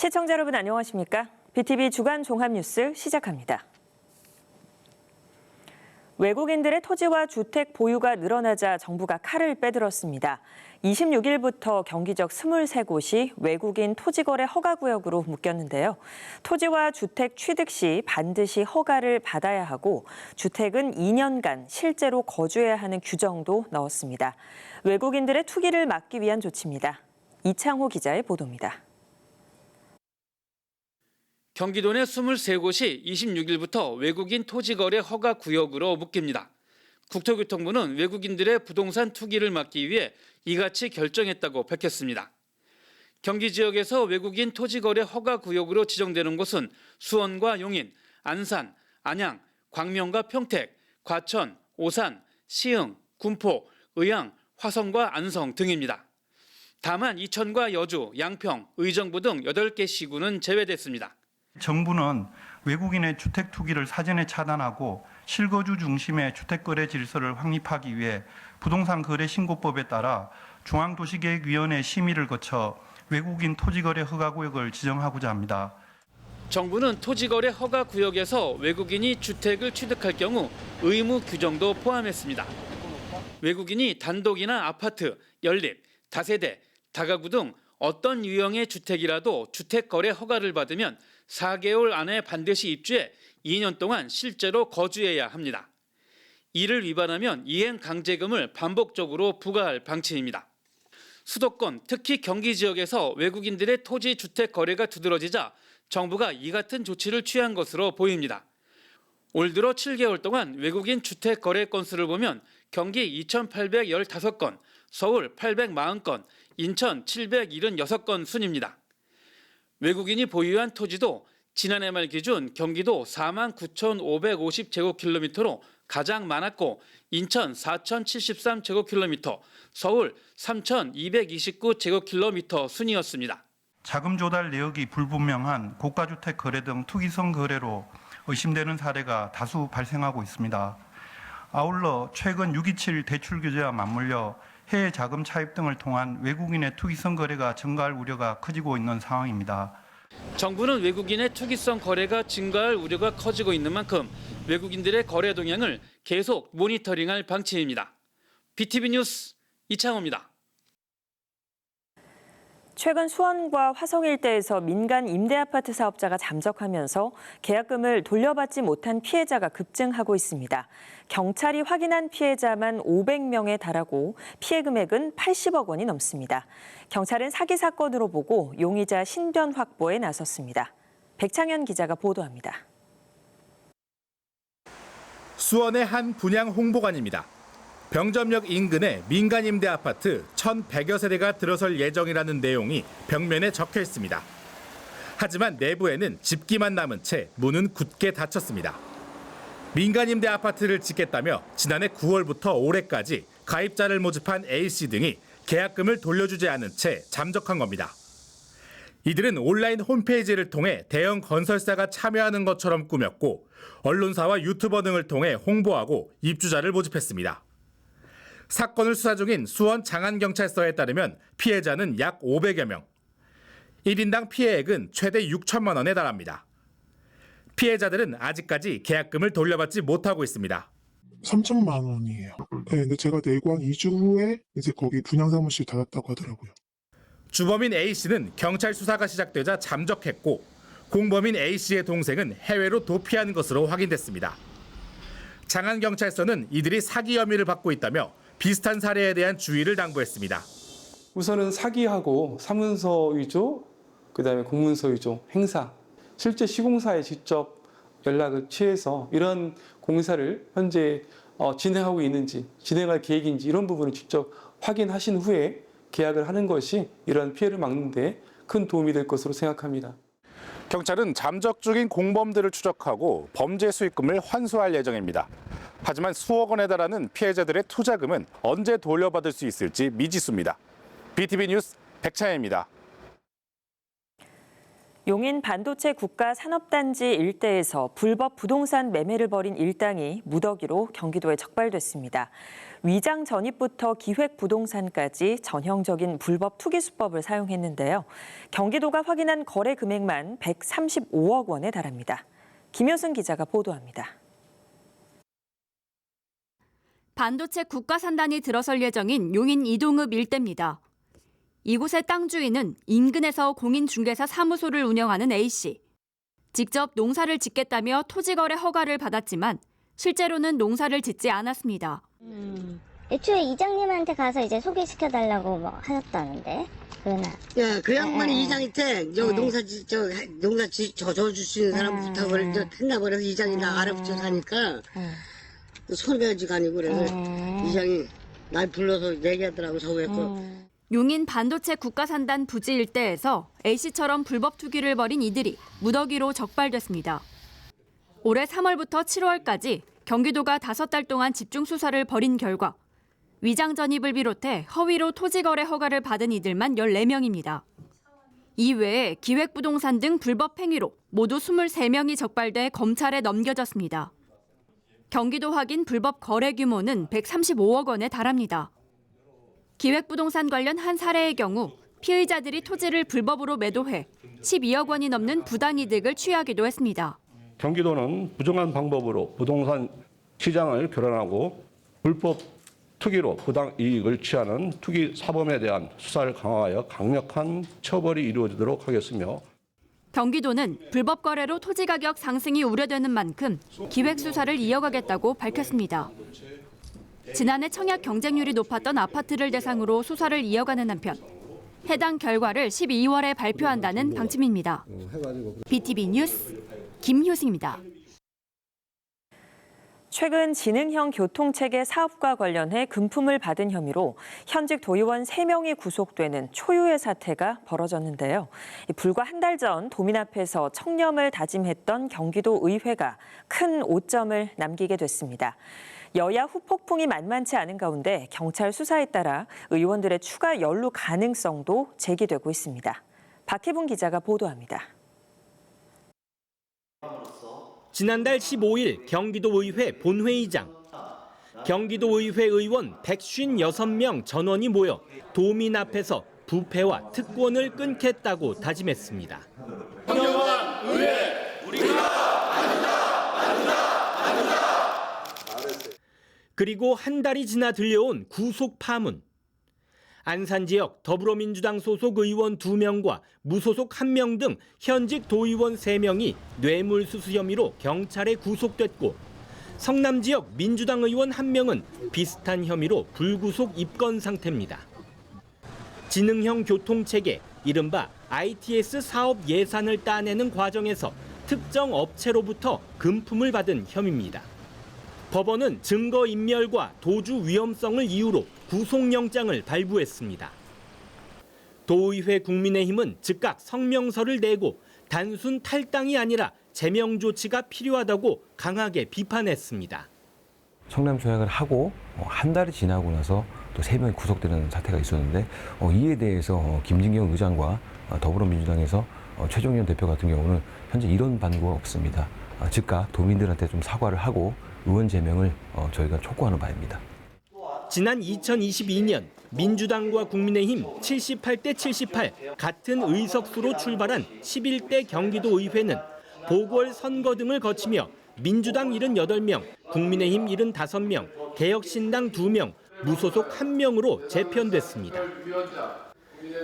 시청자 여러분 안녕하십니까? BTV 주간 종합뉴스 시작합니다. 외국인들의 토지와 주택 보유가 늘어나자 정부가 칼을 빼들었습니다. 26일부터 경기적 23곳이 외국인 토지거래 허가구역으로 묶였는데요. 토지와 주택 취득 시 반드시 허가를 받아야 하고 주택은 2년간 실제로 거주해야 하는 규정도 넣었습니다. 외국인들의 투기를 막기 위한 조치입니다. 이창호 기자의 보도입니다. 경기도 내 23곳이 26일부터 외국인 토지거래 허가 구역으로 묶입니다. 국토교통부는 외국인들의 부동산 투기를 막기 위해 이같이 결정했다고 밝혔습니다. 경기 지역에서 외국인 토지거래 허가 구역으로 지정되는 곳은 수원과 용인, 안산, 안양, 광명과 평택, 과천, 오산, 시흥, 군포, 의왕, 화성과 안성 등입니다. 다만 이천과 여주, 양평, 의정부 등 8개 시군은 제외됐습니다. 정부는 외국인의 주택 투기를 사전에 차단하고 실거주 중심의 주택 거래 질서를 확립하기 위해 부동산 거래 신고법에 따라 중앙도시계획위원회 심의를 거쳐 외국인 토지 거래 허가 구역을 지정하고자 합니다. 정부는 토지거래 허가 구역에서 외국인이 주택을 취득할 경우 의무 규정도 포함했습니다. 외국인이 단독이나 아파트, 연립, 다세대, 다가구 등 어떤 유형의 주택이라도 주택 거래 허가를 받으면 4개월 안에 반드시 입주해 2년 동안 실제로 거주해야 합니다. 이를 위반하면 이행 강제금을 반복적으로 부과할 방침입니다. 수도권, 특히 경기 지역에서 외국인들의 토지 주택 거래가 두드러지자 정부가 이 같은 조치를 취한 것으로 보입니다. 올 들어 7개월 동안 외국인 주택 거래 건수를 보면 경기 2,815건, 서울 840건, 인천 776건 순입니다. 외국인이 보유한 토지도 지난해 말 기준 경기도 4만 9,550제곱킬로미터로 가장 많았고 인천 4,073제곱킬로미터, 서울 3,229제곱킬로미터 순이었습니다. 자금 조달 내역이 불분명한 고가주택 거래 등 투기성 거래로 의심되는 사례가 다수 발생하고 있습니다. 아울러 최근 627 대출 규제와 맞물려 해외 자금 차입 등을 통한 외국인의 투기성 거래가 증가할 우려가 커지고 있는 상황입니다. 정부는 외국인의 투기성 거래가 증가할 우려가 커지고 있는 만큼 외국인들의 거래 동향을 계속 모니터링할 방침입니다. BTV 뉴스 이창호입니다. 최근 수원과 화성 일대에서 민간 임대 아파트 사업자가 잠적하면서 계약금을 돌려받지 못한 피해자가 급증하고 있습니다. 경찰이 확인한 피해자만 500명에 달하고 피해 금액은 80억 원이 넘습니다. 경찰은 사기 사건으로 보고 용의자 신변 확보에 나섰습니다. 백창현 기자가 보도합니다. 수원의 한 분양 홍보관입니다. 병점역 인근에 민간 임대 아파트 1,100여 세대가 들어설 예정이라는 내용이 벽면에 적혀 있습니다. 하지만 내부에는 집기만 남은 채 문은 굳게 닫혔습니다. 민간 임대 아파트를 짓겠다며 지난해 9월부터 올해까지 가입자를 모집한 A씨 등이 계약금을 돌려주지 않은 채 잠적한 겁니다. 이들은 온라인 홈페이지를 통해 대형 건설사가 참여하는 것처럼 꾸몄고 언론사와 유튜버 등을 통해 홍보하고 입주자를 모집했습니다. 사건을 수사 중인 수원 장안경찰서에 따르면 피해자는 약 500여 명. 1인당 피해액은 최대 6천만 원에 달합니다. 피해자들은 아직까지 계약금을 돌려받지 못하고 있습니다. 3천만 원이에요. 네, 근데 제가 내광 2주 후에 이제 거기 분양사무실 닫았다고 하더라고요. 주범인 A씨는 경찰 수사가 시작되자 잠적했고 공범인 A씨의 동생은 해외로 도피한 것으로 확인됐습니다. 장안경찰서는 이들이 사기 혐의를 받고 있다며 비슷한 사례에 대한 주의를 당부했습니다. 우선은 사기하고 사문서 위조, 그다음에 공문서 위조, 행사, 실제 시공사에 직접 연락을 취해서 이런 공사를 현재 어, 진행하고 있는지, 진행할 계획인지 이런 부분을 직접 확인하신 후에 계약을 하는 것이 이런 피해를 막는 데 큰 도움이 될 것으로 생각합니다. 경찰은 잠적 중인 공범들을 추적하고 범죄 수익금을 환수할 예정입니다. 하지만 수억 원에 달하는 피해자들의 투자금은 언제 돌려받을 수 있을지 미지수입니다. BTV 뉴스 백찬입니다. 용인 반도체 국가 산업단지 일대에서 불법 부동산 매매를 벌인 일당이 무더기로 경기도에 적발됐습니다. 위장 전입부터 기획 부동산까지 전형적인 불법 투기 수법을 사용했는데요. 경기도가 확인한 거래 금액만 135억 원에 달합니다. 김효승 기자가 보도합니다. 반도체 국가산단이 들어설 예정인 용인 이동읍 일대입니다. 이곳의 땅 주인은 인근에서 공인중개사 사무소를 운영하는 A씨. 직접 농사를 짓겠다며 토지거래 허가를 받았지만 실제로는 농사를 짓지 않았습니다. 음, 애초에 이장님한테 가서 이제 소개시켜달라고 뭐 하셨다는데 그러나 야, 그 양반이 네. 이장한테 저 네. 농사 지, 저 농사 지, 저줘 주시는 사람 네. 부탁을 저 했나 버려서 이장이 나 네. 알아붙여 사니까 음. 손배지가 아니고 그래서 음. 이장이 날 불러서 얘기하더라고 서울에서 음. 용인 반도체 국가산단 부지 일대에서 A씨처럼 불법 투기를 벌인 이들이 무더기로 적발됐습니다. 올해 3월부터 7월까지 경기도가 다섯 달 동안 집중 수사를 벌인 결과 위장 전입을 비롯해 허위로 토지 거래 허가를 받은 이들만 14명입니다. 이외에 기획부동산 등 불법 행위로 모두 23명이 적발돼 검찰에 넘겨졌습니다. 경기도 확인 불법 거래 규모는 135억 원에 달합니다. 기획부동산 관련 한 사례의 경우 피의자들이 토지를 불법으로 매도해 12억 원이 넘는 부당 이득을 취하기도 했습니다. 경기도는 부정한 방법으로 부동산 시장을 교란하고 불법 투기로 부당 이익을 취하는 투기 사범에 대한 수사를 강화하여 강력한 처벌이 이루어지도록 하겠으며 경기도는 불법 거래로 토지 가격 상승이 우려되는 만큼 기획 수사를 이어가겠다고 밝혔습니다. 지난해 청약 경쟁률이 높았던 아파트를 대상으로 수사를 이어가는 한편 해당 결과를 12월에 발표한다는 방침입니다. BTV 뉴스 김효승입니다. 최근 지능형 교통체계 사업과 관련해 금품을 받은 혐의로 현직 도의원 3명이 구속되는 초유의 사태가 벌어졌는데요. 불과 한 달 전 도민 앞에서 청렴을 다짐했던 경기도 의회가 큰 오점을 남기게 됐습니다. 여야 후폭풍이 만만치 않은 가운데 경찰 수사에 따라 의원들의 추가 연루 가능성도 제기되고 있습니다. 박희분 기자가 보도합니다. 지난달 15일 경기도의회 본회의장 경기도의회 의원 156명 전원이 모여 도민 앞에서 부패와 특권을 끊겠다고 다짐했습니다. 그리고 한 달이 지나 들려온 구속 파문. 안산 지역 더불어민주당 소속 의원 2명과 무소속 1명 등 현직 도의원 3명이 뇌물수수 혐의로 경찰에 구속됐고 성남 지역 민주당 의원 1명은 비슷한 혐의로 불구속 입건 상태입니다. 지능형 교통체계 이른바 ITS 사업 예산을 따내는 과정에서 특정 업체로부터 금품을 받은 혐의입니다. 법원은 증거 인멸과 도주 위험성을 이유로 구속영장을 발부했습니다. 도의회 국민의힘은 즉각 성명서를 내고 단순 탈당이 아니라 제명 조치가 필요하다고 강하게 비판했습니다. 청렴 조약을 하고 어, 한 달이 지나고 나서 또 세 명이 구속되는 사태가 있었는데 어, 이에 대해서 어, 김진경 의장과 어, 더불어민주당에서 어, 최종현 대표 같은 경우는 현재 이런 반구가 없습니다. 아, 즉각 도민들한테 좀 사과를 하고 의원 제명을 어, 저희가 촉구하는 바입니다. 지난 2022년 민주당과 국민의힘 78대 78 같은 의석수로 출발한 11대 경기도의회는 보궐선거 등을 거치며 민주당 78명, 국민의힘 75명, 개혁신당 2명, 무소속 1명으로 재편됐습니다.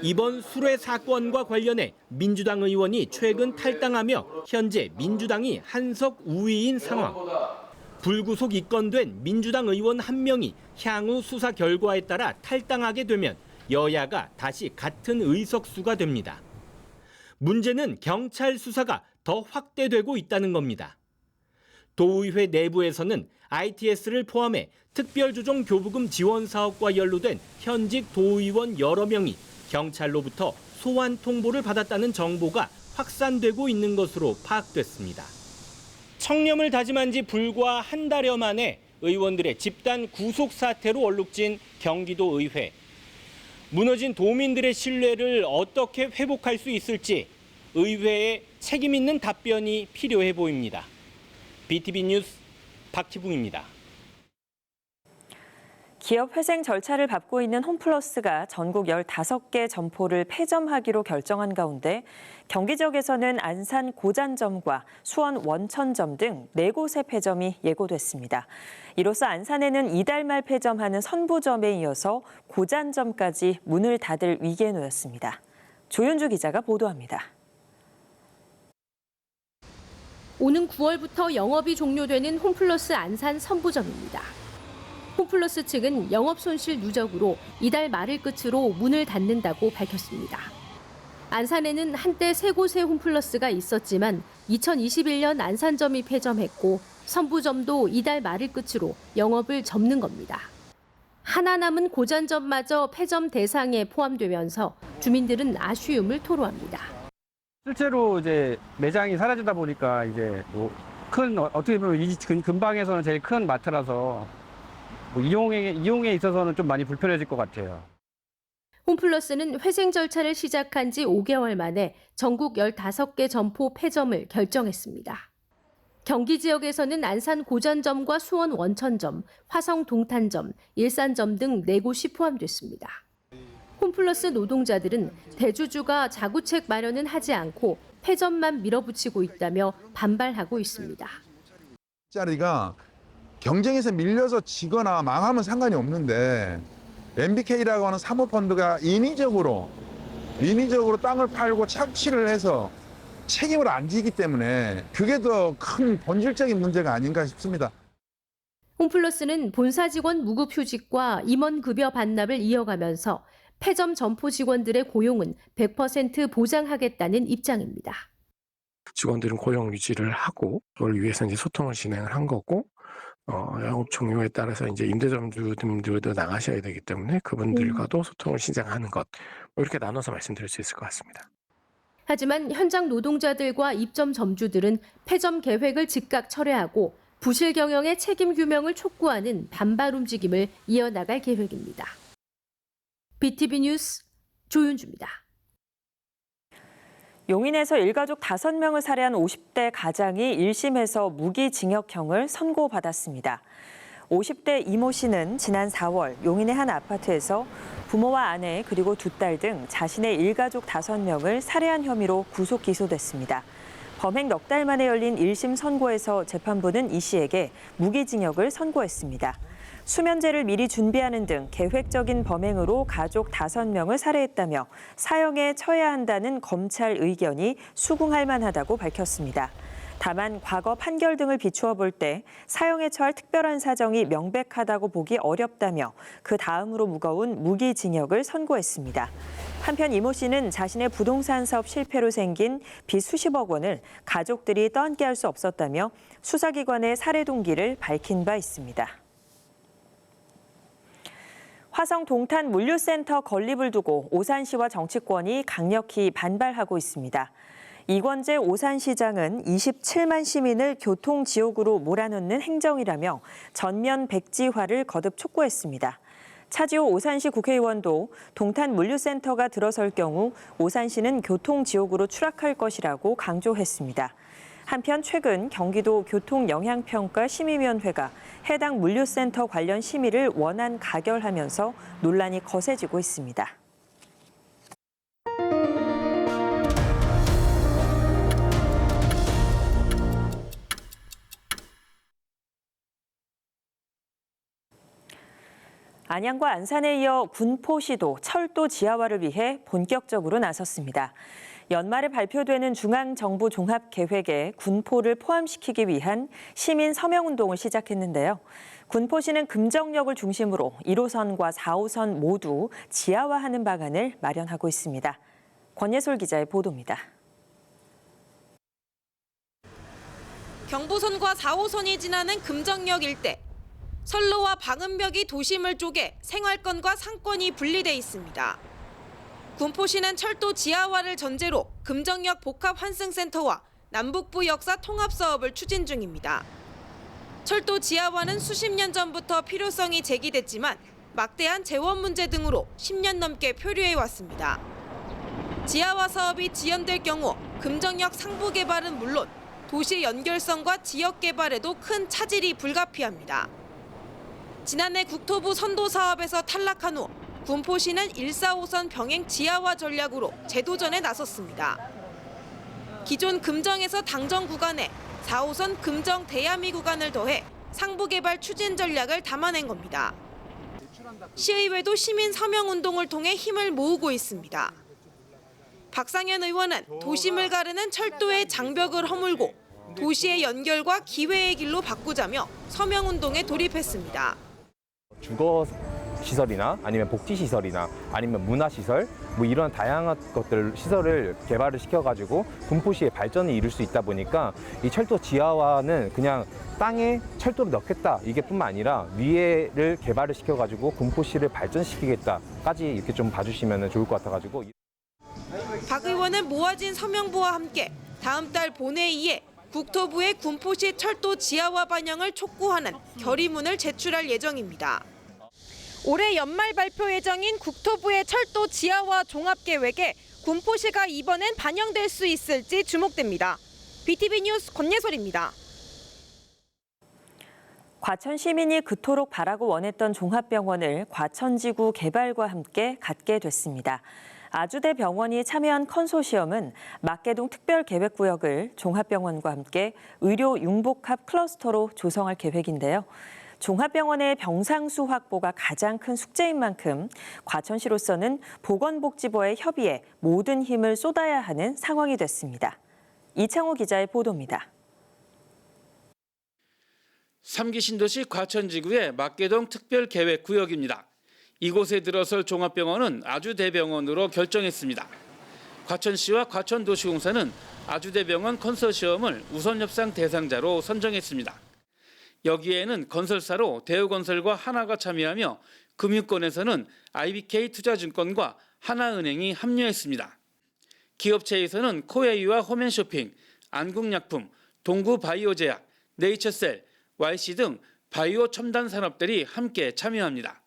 이번 수뢰 사건과 관련해 민주당 의원이 최근 탈당하며 현재 민주당이 한석 우위인 상황. 불구속 입건된 민주당 의원 한 명이 향후 수사 결과에 따라 탈당하게 되면 여야가 다시 같은 의석수가 됩니다. 문제는 경찰 수사가 더 확대되고 있다는 겁니다. 도의회 내부에서는 ITS를 포함해 특별조정 교부금 지원 사업과 연루된 현직 도의원 여러 명이 경찰로부터 소환 통보를 받았다는 정보가 확산되고 있는 것으로 파악됐습니다. 청렴을 다짐한 지 불과 한 달여 만에 의원들의 집단 구속 사태로 얼룩진 경기도 의회. 무너진 도민들의 신뢰를 어떻게 회복할 수 있을지 의회의 책임 있는 답변이 필요해 보입니다. BTV 뉴스 박희붕입니다. 기업 회생 절차를 밟고 있는 홈플러스가 전국 15개 점포를 폐점하기로 결정한 가운데 경기 지역에서는 안산 고잔점과 수원 원천점 등 4곳의 폐점이 예고됐습니다. 이로써 안산에는 이달 말 폐점하는 선부점에 이어서 고잔점까지 문을 닫을 위기에 놓였습니다. 조윤주 기자가 보도합니다. 오는 9월부터 영업이 종료되는 홈플러스 안산 선부점입니다. 홈플러스 측은 영업 손실 누적으로 이달 말을 끝으로 문을 닫는다고 밝혔습니다. 안산에는 한때 세 곳의 홈플러스가 있었지만 2021년 안산점이 폐점했고 선부점도 이달 말을 끝으로 영업을 접는 겁니다. 하나 남은 고잔점마저 폐점 대상에 포함되면서 주민들은 아쉬움을 토로합니다. 실제로 이제 매장이 사라지다 보니까 이제 뭐 큰 어떻게 보면 이 근- 근방에서는 제일 큰 마트라서 뭐 이용에 이용에 있어서는 좀 많이 불편해질 것 같아요. 홈플러스는 회생 절차를 시작한 지 5개월 만에 전국 15개 점포 폐점을 결정했습니다. 경기 지역에서는 안산 고잔점과 수원 원천점, 화성 동탄점, 일산점 등 4곳이 포함됐습니다. 홈플러스 노동자들은 대주주가 자구책 마련은 하지 않고 폐점만 밀어붙이고 있다며 반발하고 있습니다. 짜리가 경쟁에서 밀려서 지거나 망하면 상관이 없는데 MBK라고 하는 사모펀드가 인위적으로 인위적으로 땅을 팔고 착취를 해서 책임을 안 지기 때문에 그게 더 큰 본질적인 문제가 아닌가 싶습니다. 홈플러스는 본사 직원 무급 휴직과 임원 급여 반납을 이어가면서 폐점 점포 직원들의 고용은 100% 보장하겠다는 입장입니다. 직원들은 고용 유지를 하고 그걸 위해서 이제 소통을 진행을 한 거고 어, 영업 종료에 따라서 이제 임대점주들도 나가셔야 되기 때문에 그분들과도 소통을 시작하는 것 뭐 이렇게 나눠서 말씀드릴 수 있을 것 같습니다. 하지만 현장 노동자들과 입점 점주들은 폐점 계획을 즉각 철회하고 부실 경영의 책임 규명을 촉구하는 반발 움직임을 이어나갈 계획입니다. BTV 뉴스 조윤주입니다. 용인에서 일가족 5명을 살해한 50대 가장이 1심에서 무기징역형을 선고받았습니다. 50대 이모 씨는 지난 4월 용인의 한 아파트에서 부모와 아내 그리고 두 딸 등 자신의 일가족 5명을 살해한 혐의로 구속 기소됐습니다. 범행 넉 달 만에 열린 1심 선고에서 재판부는 이 씨에게 무기징역을 선고했습니다. 수면제를 미리 준비하는 등 계획적인 범행으로 가족 5명을 살해했다며 사형에 처해야 한다는 검찰 의견이 수긍할 만하다고 밝혔습니다. 다만 과거 판결 등을 비추어 볼 때 사형에 처할 특별한 사정이 명백하다고 보기 어렵다며 그 다음으로 무거운 무기징역을 선고했습니다. 한편 이모 씨는 자신의 부동산 사업 실패로 생긴 빚 수십억 원을 가족들이 떠안게 할 수 없었다며 수사기관의 살해 동기를 밝힌 바 있습니다. 화성 동탄 물류센터 건립을 두고 오산시와 정치권이 강력히 반발하고 있습니다. 이권재 오산시장은 27만 시민을 교통지옥으로 몰아넣는 행정이라며 전면 백지화를 거듭 촉구했습니다. 차지호 오산시 국회의원도 동탄 물류센터가 들어설 경우 오산시는 교통지옥으로 추락할 것이라고 강조했습니다. 한편 최근 경기도 교통영향평가 심의위원회가 해당 물류센터 관련 심의를 원안 가결하면서 논란이 거세지고 있습니다. 안양과 안산에 이어 군포시도 철도 지하화를 위해 본격적으로 나섰습니다. 연말에 발표되는 중앙정부 종합계획에 군포를 포함시키기 위한 시민 서명운동을 시작했는데요. 군포시는 금정역을 중심으로 1호선과 4호선 모두 지하화하는 방안을 마련하고 있습니다. 권예솔 기자의 보도입니다. 경부선과 4호선이 지나는 금정역 일대. 선로와 방음벽이 도심을 쪼개 생활권과 상권이 분리돼 있습니다. 군포시는 철도 지하화를 전제로 금정역 복합 환승센터와 남북부 역사 통합 사업을 추진 중입니다. 철도 지하화는 수십 년 전부터 필요성이 제기됐지만 막대한 재원 문제 등으로 10년 넘게 표류해 왔습니다. 지하화 사업이 지연될 경우 금정역 상부 개발은 물론 도시 연결성과 지역 개발에도 큰 차질이 불가피합니다. 지난해 국토부 선도 사업에서 탈락한 후 군포시는 145선 병행 지하화 전략으로 재도전에 나섰습니다. 기존 금정에서 당정 구간에 4호선 금정 대야미 구간을 더해 상부 개발 추진 전략을 담아낸 겁니다. 시의회도 시민 서명 운동을 통해 힘을 모으고 있습니다. 박상현 의원은 도심을 가르는 철도의 장벽을 허물고 도시의 연결과 기회의 길로 바꾸자며 서명 운동에 돌입했습니다. 주거 시설이나 아니면 복지 시설이나 아니면 문화 시설 뭐 이런 다양한 것들 시설을 개발을 시켜가지고 군포시의 발전을 이룰 수 있다 보니까 이 철도 지하화는 그냥 땅에 철도를 넣겠다 이게 뿐만 아니라 위에를 개발을 시켜가지고 군포시를 발전시키겠다까지 이렇게 좀 봐주시면 좋을 것 같아가지고. 박 의원은 모아진 서명부와 함께 다음 달 본회의에 국토부의 군포시 철도 지하화 반영을 촉구하는 결의문을 제출할 예정입니다. 올해 연말 발표 예정인 국토부의 철도 지하화 종합계획에 군포시가 이번엔 반영될 수 있을지 주목됩니다. BTV 뉴스 권예솔입니다. 과천 시민이 그토록 바라고 원했던 종합병원을 과천지구 개발과 함께 갖게 됐습니다. 아주대 병원이 참여한 컨소시엄은 막계동 특별계획구역을 종합병원과 함께 의료 융복합 클러스터로 조성할 계획인데요. 종합병원의 병상수 확보가 가장 큰 숙제인 만큼 과천시로서는 보건복지부와의 협의에 모든 힘을 쏟아야 하는 상황이 됐습니다. 이창호 기자의 보도입니다. 3기 신도시 과천지구의 막계동 특별계획구역입니다. 이곳에 들어설 종합병원은 아주대병원으로 결정했습니다. 과천시와 과천도시공사는 아주대병원 컨소시엄을 우선 협상 대상자로 선정했습니다. 여기에는 건설사로 대우건설과 하나가 참여하며 금융권에서는 IBK 투자증권과 하나은행이 합류했습니다. 기업체에서는 코웨이와 홈앤쇼핑, 안국약품, 동구바이오제약, 네이처셀, YC 등 바이오 첨단 산업들이 함께 참여합니다.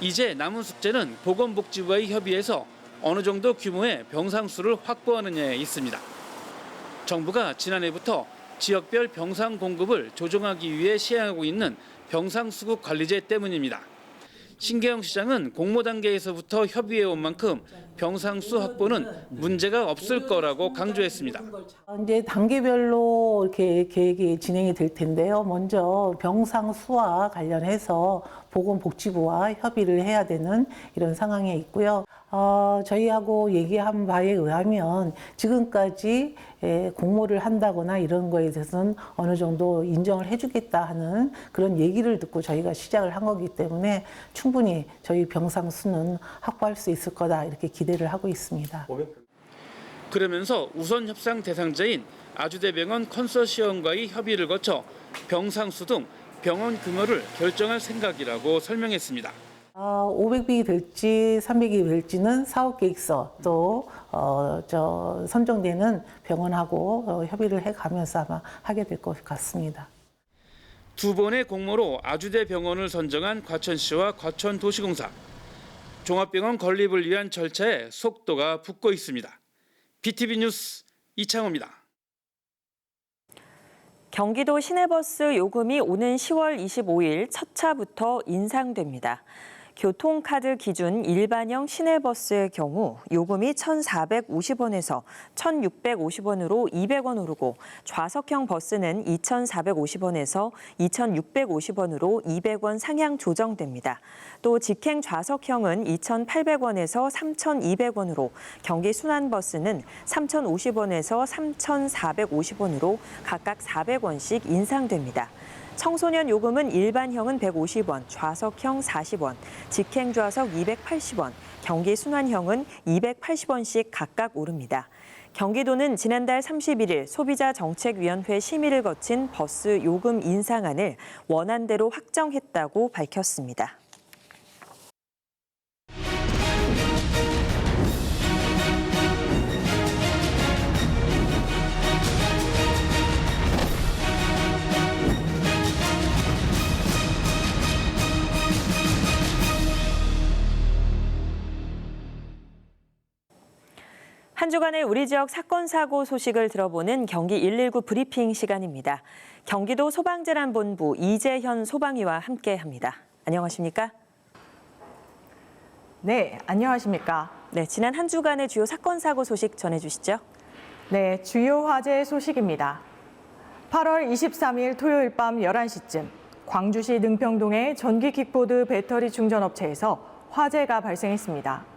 이제 남은 숙제는 보건복지부와의 협의에서 어느 정도 규모의 병상수를 확보하느냐에 있습니다. 정부가 지난해부터 지역별 병상 공급을 조정하기 위해 시행하고 있는 병상 수급 관리제 때문입니다. 신계영 시장은 공모 단계에서부터 협의해 온 만큼 병상수 확보는 문제가 없을 거라고 강조했습니다. 이제 단계별로 이렇게 계획이 진행이 될 텐데요. 먼저 병상 수와 관련해서 보건복지부와 협의를 해야 되는 이런 상황에 있고요. 어, 저희하고 얘기한 바에 의하면 지금까지 예, 공모를 한다거나 이런 거에 대해서는 어느 정도 인정을 해주겠다 하는 그런 얘기를 듣고 저희가 시작을 한 거기 때문에 충분히 저희 병상 수는 확보할 수 있을 거다 이렇게 기대를 하고 있습니다. 그러면서 우선 협상 대상자인 아주대병원 컨소시엄과의 협의를 거쳐 병상 수 등 병원 규모를 결정할 생각이라고 설명했습니다. 어, 500비 될지 300이 될지는 사업 계획서 또 어, 저 선정되는 병원하고 어, 협의를 해 가면서 아마 하게 될 것 같습니다. 두 번의 공모로 아주대 병원을 선정한 과천시와 과천도시공사. 종합병원 건립을 위한 절차에 속도가 붙고 있습니다. BTV 뉴스 이창호입니다. 경기도 시내버스 요금이 오는 10월 25일 첫 차부터 인상됩니다. 교통카드 기준 일반형 시내버스의 경우 요금이 1,450원에서 1,650원으로 200원 오르고 좌석형 버스는 2,450원에서 2,650원으로 200원 상향 조정됩니다. 또 직행 좌석형은 2,800원에서 3,200원으로 경기 순환버스는 3,050원에서 3,450원으로 각각 400원씩 인상됩니다. 청소년 요금은 일반형은 150원, 좌석형 40원, 직행 좌석 280원, 경기 순환형은 280원씩 각각 오릅니다. 경기도는 지난달 31일 소비자 정책위원회 심의를 거친 버스 요금 인상안을 원안대로 확정했다고 밝혔습니다. 한 주간의 우리 지역 사건 사고 소식을 들어보는 경기 119 브리핑 시간입니다. 경기도 소방재난본부 이재현 소방위와 함께합니다. 안녕하십니까? 네, 안녕하십니까? 네, 지난 한 주간의 주요 사건 사고 소식 전해주시죠. 네, 주요 화재 소식입니다. 8월 23일 토요일 밤 11시쯤 광주시 능평동의 전기 킥보드 배터리 충전 업체에서 화재가 발생했습니다.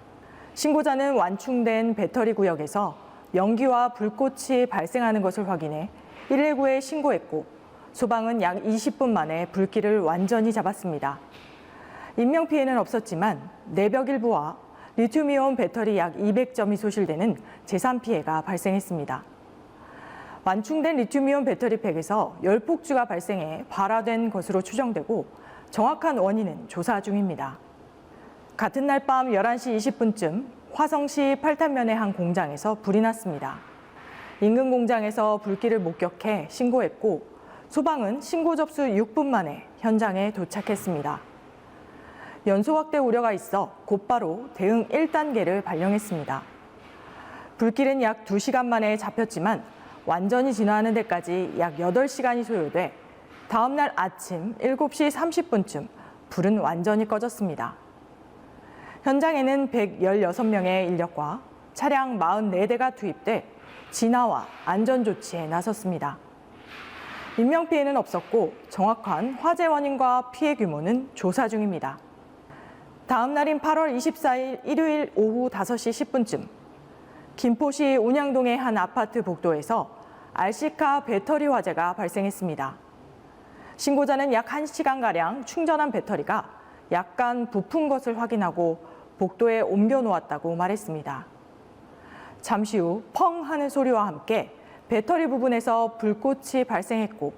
신고자는 완충된 배터리 구역에서 연기와 불꽃이 발생하는 것을 확인해 119에 신고했고 소방은 약 20분 만에 불길을 완전히 잡았습니다. 인명피해는 없었지만 내벽 일부와 리튬이온 배터리 약 200점이 소실되는 재산 피해가 발생했습니다. 완충된 리튬이온 배터리팩에서 열폭주가 발생해 발화된 것으로 추정되고 정확한 원인은 조사 중입니다. 같은 날 밤 11시 20분쯤 화성시 팔탄면의 한 공장에서 불이 났습니다. 인근 공장에서 불길을 목격해 신고했고 소방은 신고 접수 6분 만에 현장에 도착했습니다. 연소 확대 우려가 있어 곧바로 대응 1단계를 발령했습니다. 불길은 약 2시간 만에 잡혔지만 완전히 진화하는 데까지 약 8시간이 소요돼 다음 날 아침 7시 30분쯤 불은 완전히 꺼졌습니다. 현장에는 116명의 인력과 차량 44대가 투입돼 진화와 안전 조치에 나섰습니다. 인명 피해는 없었고 정확한 화재 원인과 피해 규모는 조사 중입니다. 다음 날인 8월 24일 일요일 오후 5시 10분쯤 김포시 운양동의 한 아파트 복도에서 RC카 배터리 화재가 발생했습니다. 신고자는 약 1시간가량 충전한 배터리가 약간 부푼 것을 확인하고 복도에 옮겨 놓았다고 말했습니다. 잠시 후 펑 하는 소리와 함께 배터리 부분에서 불꽃이 발생했고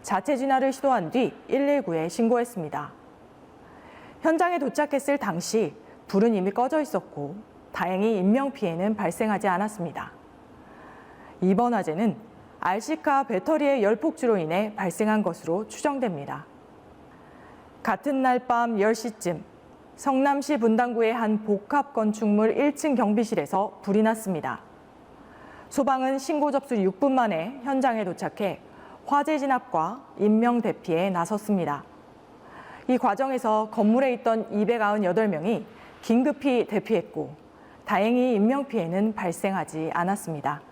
자체 진화를 시도한 뒤 119에 신고했습니다. 현장에 도착했을 당시 불은 이미 꺼져 있었고 다행히 인명피해는 발생하지 않았습니다. 이번 화재는 RC카 배터리의 열폭주로 인해 발생한 것으로 추정됩니다. 같은 날 밤 10시쯤 성남시 분당구의 한 복합 건축물 1층 경비실에서 불이 났습니다. 소방은 신고 접수 6분 만에 현장에 도착해 화재 진압과 인명 대피에 나섰습니다. 이 과정에서 건물에 있던 298명이 긴급히 대피했고 다행히 인명 피해는 발생하지 않았습니다.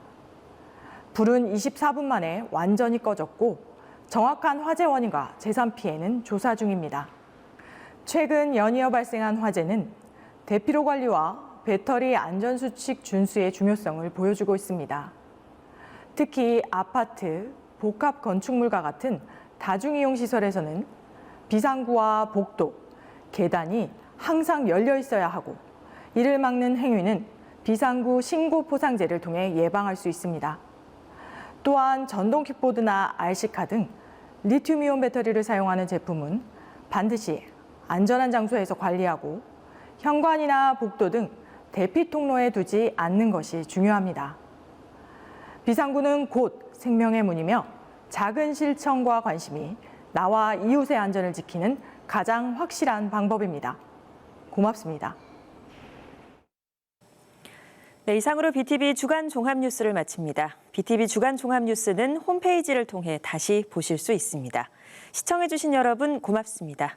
불은 24분 만에 완전히 꺼졌고 정확한 화재 원인과 재산 피해는 조사 중입니다. 최근 연이어 발생한 화재는 대피로 관리와 배터리 안전수칙 준수의 중요성을 보여주고 있습니다. 특히 아파트, 복합 건축물과 같은 다중이용 시설에서는 비상구와 복도, 계단이 항상 열려 있어야 하고 이를 막는 행위는 비상구 신고 포상제를 통해 예방할 수 있습니다. 또한 전동 킥보드나 RC카 등 리튬이온 배터리를 사용하는 제품은 반드시 안전한 장소에서 관리하고 현관이나 복도 등 대피 통로에 두지 않는 것이 중요합니다. 비상구는 곧 생명의 문이며 작은 실천과 관심이 나와 이웃의 안전을 지키는 가장 확실한 방법입니다. 고맙습니다. 네, 이상으로 BTV 주간 종합 뉴스를 마칩니다. BTV 주간 종합 뉴스는 홈페이지를 통해 다시 보실 수 있습니다. 시청해주신 여러분 고맙습니다.